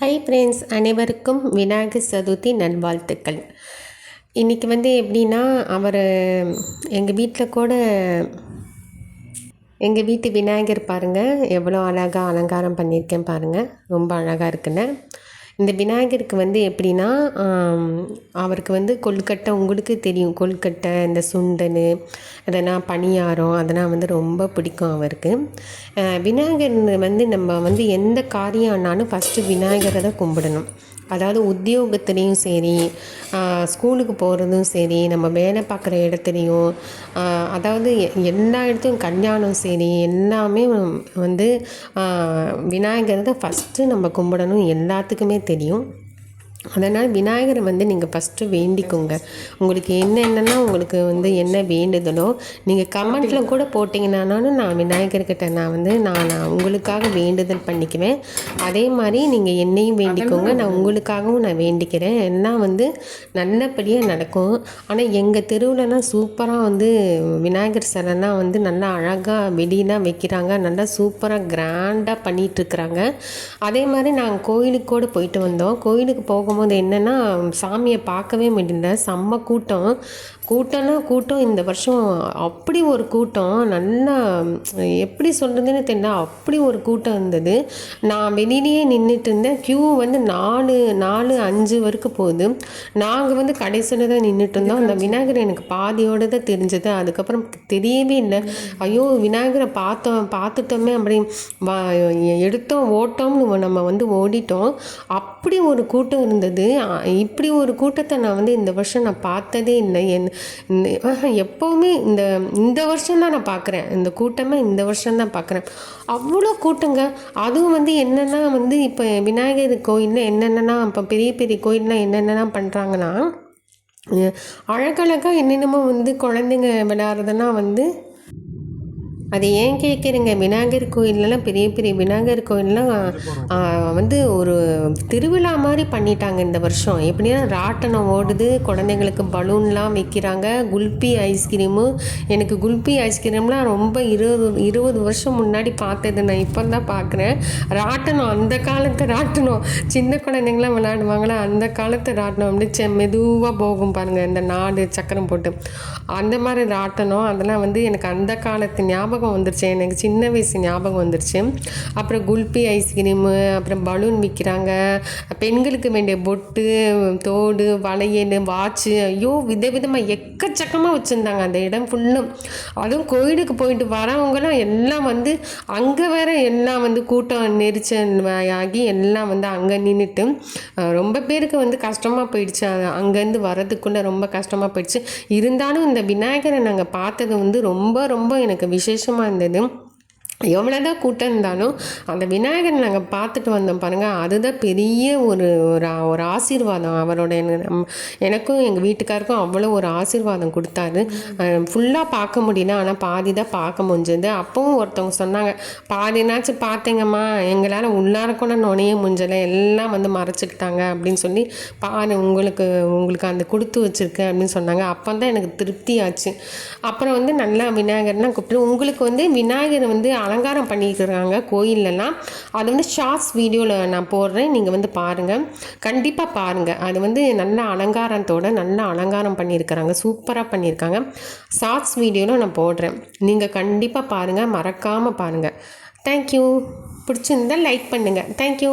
Hi friends அனைவருக்கும் விநாயகர் சதுர்த்தி நல்வாழ்த்துக்கள். இன்றைக்கி வந்து எப்படின்னா அவர் எங்கள் வீட்டில் கூட எங்கள் வீட்டு விநாயகர் பாருங்கள் எவ்வளோ அழகாக அலங்காரம் பண்ணியிருக்கேன் பாருங்கள் ரொம்ப அழகாக இருக்குன்னு. இந்த விநாயகருக்கு வந்து எப்படின்னா அவருக்கு வந்து கொழுக்கட்டை உங்களுக்கு தெரியும். கொழுக்கட்டை இந்த சுண்டல் அதெல்லாம் பணியாரம் அதெல்லாம் வந்து ரொம்ப பிடிக்கும் அவருக்கு. விநாயகர் வந்து நம்ம வந்து எந்த காரியம் ஆனாலும் ஃபஸ்ட்டு விநாயகரை தான் கும்பிடணும். அதாவது உத்தியோகத்துலேயும் சரி ஸ்கூலுக்கு போகிறதும் சரி நம்ம வேலை பார்க்குற இடத்துலையும் அதாவது எல்லா இடத்துலையும் கல்யாணம் சரி எல்லாமே வந்து விநாயகர் தான் ஃபஸ்ட்டு நம்ம கும்பிடணும். எல்லாத்துக்குமே தெரியும் தெரியும். அதனால் விநாயகரை வந்து நீங்கள் ஃபஸ்ட்டு வேண்டிக்கோங்க. உங்களுக்கு என்னென்னா உங்களுக்கு வந்து என்ன வேண்டுதலோ நீங்கள் கமெண்ட்டில் கூட போட்டிங்கன்னாலும் நான் விநாயகர்கிட்ட நான் வந்து நான் நான் உங்களுக்காக வேண்டுதல் பண்ணிக்குவேன். அதே மாதிரி நீங்கள் என்னையும் வேண்டிக்கோங்க. நான் உங்களுக்காகவும் நான் வேண்டிக்கிறேன். எல்லாம் வந்து நல்லபடியாக நடக்கும். ஆனால் எங்கள் தெருவிலலாம் சூப்பராக வந்து விநாயகர் சிலைலாம் வந்து நல்லா அழகாக வெளியெலாம் வைக்கிறாங்க. நல்லா சூப்பராக கிராண்டாக பண்ணிகிட்ருக்குறாங்க அதே மாதிரி நாங்கள் கோயிலுக்கு கூட போயிட்டு வந்தோம். கோயிலுக்கு போக போகும்போது என்னென்னா சாமியை பார்க்கவே முடியல செம்ம கூட்டம். கூட்டம்னா கூட்டம் இந்த வருஷம் அப்படி ஒரு கூட்டம் நல்லா எப்படி சொல்கிறதுன்னு தெரியல அப்படி ஒரு கூட்டம் இருந்தது. நான் வெளியிலேயே நின்றுட்டு இருந்தேன். க்யூ வந்து நாலு நாலு அஞ்சு வரைக்கும் போகுது. நாங்கள் வந்து கடைசியில் தான் நின்றுட்டு இருந்தோம். அந்த விநாயகர் எனக்கு பாதியோடு தான் தெரிஞ்சது. அதுக்கப்புறம் தெரியவே இல்லை. ஐயோ விநாயகரை பார்த்தோம் பார்த்துட்டோமே அப்படி எடுத்தோம் ஓட்டோம்னு நம்ம வந்து ஓடிட்டோம். அப்படி ஒரு கூட்டம் இருந்தது. இப்படி ஒரு கூட்டத்தை நான் வந்து இந்த வருஷம் நான் பார்த்ததே இல்லை. என் எப்போவுமே இந்த இந்த வருஷம் தான் நான் பார்க்குறேன் இந்த கூட்டமே இந்த வருஷம் தான் பார்க்குறேன் அவ்வளோ கூட்டங்க. அதுவும் வந்து என்னென்னா வந்து இப்போ விநாயகர் கோயிலில் என்னென்னா இப்போ பெரிய பெரிய கோயிலில் என்னென்னலாம் பண்ணுறாங்கன்னா அழகழகாக என்னென்னமோ வந்து குழந்தைங்க விளையாடுறதுனா வந்து அது ஏன் கேட்குறீங்க? விநாயகர் கோயிலெலாம் பெரிய பெரிய விநாயகர் கோயிலெலாம் வந்து ஒரு திருவிழா மாதிரி பண்ணிட்டாங்க இந்த வருஷம். எப்படின்னா ராட்டனம் ஓடுது குழந்தைங்களுக்கு பலூன்லாம் வைக்கிறாங்க குல்பி ஐஸ்கிரீமு எனக்கு குல்பி ஐஸ்கிரீம்லாம் ரொம்ப இருபது இருபது வருஷம் முன்னாடி பார்த்தது. நான் இப்போ தான் பார்க்குறேன். ராட்டனம் அந்த காலத்து ராட்டனம். சின்ன குழந்தைங்களாம் விளையாடுவாங்களா? அந்த காலத்து ராட்டனம் அப்படி மெதுவாக போகும் பாருங்கள் இந்த நாடு சக்கரம் போட்டு. அந்த மாதிரி ராட்டனம் அதெல்லாம் வந்து எனக்கு அந்த காலத்து ஞாபகம் ஞாபகம் வந்துருச்சு. எனக்கு சின்ன வயசு ஞாபகம் வந்துருச்சு. அப்புறம் குல்பி ஐஸ்கிரீமு அப்புறம் பலூன் விற்கிறாங்க பெண்களுக்கு வேண்டிய பொட்டு தோடு வளையல் வாட்சு ஐயோ விதவிதமாக எக்கச்சக்கமாக வச்சுருந்தாங்க. அந்த இடம் ஃபுல்லும் அதுவும் கோயிலுக்கு போயிட்டு வரவங்களாம் எல்லாம் வந்து அங்கே வேற எல்லாம் வந்து கூட்டம் நெரிச்சல் ஆகி எல்லாம் வந்து அங்கே நின்றுட்டு ரொம்ப பேருக்கு வந்து கஷ்டமாக போயிடுச்சு. அங்கேருந்து வரதுக்குள்ளே ரொம்ப கஷ்டமாக போயிடுச்சு. இருந்தாலும் இந்த விநாயகரை நாங்கள் பார்த்தது வந்து ரொம்ப ரொம்ப எனக்கு விசேஷம் சந்தோஷமாக இருந்தது எவ்வளோதான் கூட்டம் இருந்தாலும் அந்த விநாயகர் நாங்கள் பார்த்துட்டு வந்தோம் பாருங்கள் அதுதான் பெரிய ஒரு ஒரு ஒரு ஆசீர்வாதம். அவரோட எனக்கும் எங்கள் வீட்டுக்காருக்கும் அவ்வளோ ஒரு ஆசீர்வாதம் கொடுத்தாரு. ஃபுல்லாக பார்க்க முடியல. ஆனால் பாதி தான் பார்க்க முடிஞ்சது. அப்பவும் ஒருத்தவங்க சொன்னாங்க பாதினாச்சும் பார்த்தீங்கம்மா. எங்களால் உள்ளார கூட நுழைய முடிஞ்சலை எல்லாம் வந்து மறைச்சிக்கிட்டாங்க. அப்படின்னு சொல்லி பாரு உங்களுக்கு உங்களுக்கு அந்த கொடுத்து வச்சுருக்கேன். அப்படின்னு சொன்னாங்க. அப்போ தான் எனக்கு திருப்தி ஆச்சு அப்புறம் வந்து நல்லா விநாயகர்னால் கூப்பிட்டு உங்களுக்கு வந்து விநாயகர் வந்து அலங்காரம் பண்ணியிருக்கிறாங்க கோயிலெல்லாம் அது வந்து ஷார்ட்ஸ் வீடியோவில் நான் போடுறேன். நீங்கள் வந்து பாருங்கள் கண்டிப்பாக பாருங்கள் அது வந்து நல்ல அலங்காரத்தோடு நல்ல அலங்காரம் பண்ணியிருக்கிறாங்க. சூப்பராக பண்ணியிருக்காங்க. ஷார்ட்ஸ் வீடியோவில் நான் போடுறேன். நீங்கள் கண்டிப்பாக பாருங்கள் மறக்காமல் பாருங்கள் தேங்க்யூ பிடிச்சிருந்தால் லைக் பண்ணுங்கள் தேங்க்யூ